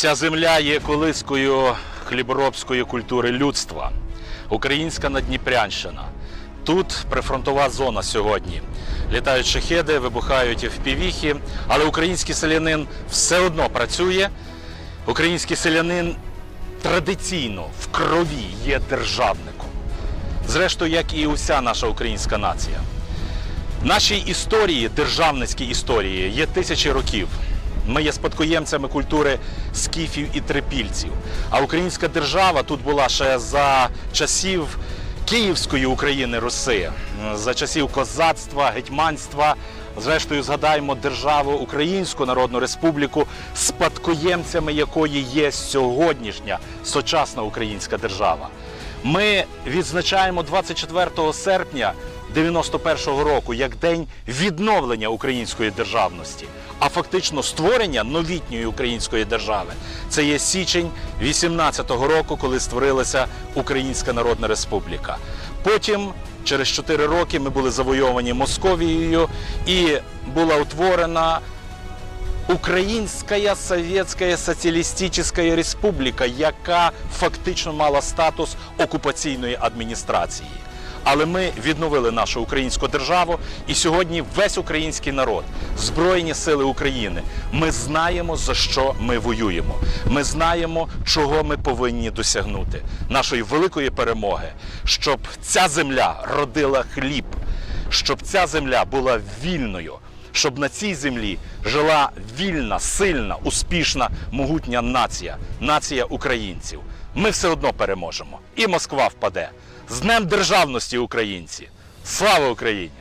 Ця земля є колискою хліборобської культури людства. Українська Надніпрянщина. Тут прифронтова зона сьогодні. Літають шахеди, вибухають впівіхи, але український селянин все одно працює. Український селянин традиційно в крові є державником. Зрештою, як і уся наша українська нація. Нашій історії, державницькій історії, є тисячі років. Ми є спадкоємцями культури скіфів і трипільців. А українська держава тут була ще за часів Київської України Руси, за часів козацтва, гетьманства. Зрештою, згадаємо державу Українську Народну Республіку, спадкоємцями якої є сьогоднішня сучасна українська держава. Ми відзначаємо 24 серпня 91-го року як день відновлення української державності, а фактично створення новітньої української держави. Це є січень 18-го року, коли створилася Українська Народна Республіка. Потім, через 4 роки, ми були завойовані Московією і була утворена Українська Совєтська Соціалістична Республіка, яка фактично мала статус окупаційної адміністрації. Але ми відновили нашу українську державу, і сьогодні весь український народ, Збройні сили України, ми знаємо за що ми воюємо. Ми знаємо, чого ми повинні досягнути нашої великої перемоги, щоб ця земля родила хліб, щоб ця земля була вільною щоб на цій землі жила вільна, сильна, успішна, могутня нація, нація українців. Ми все одно переможемо. І Москва впаде. З Днем державності українці! Слава Україні!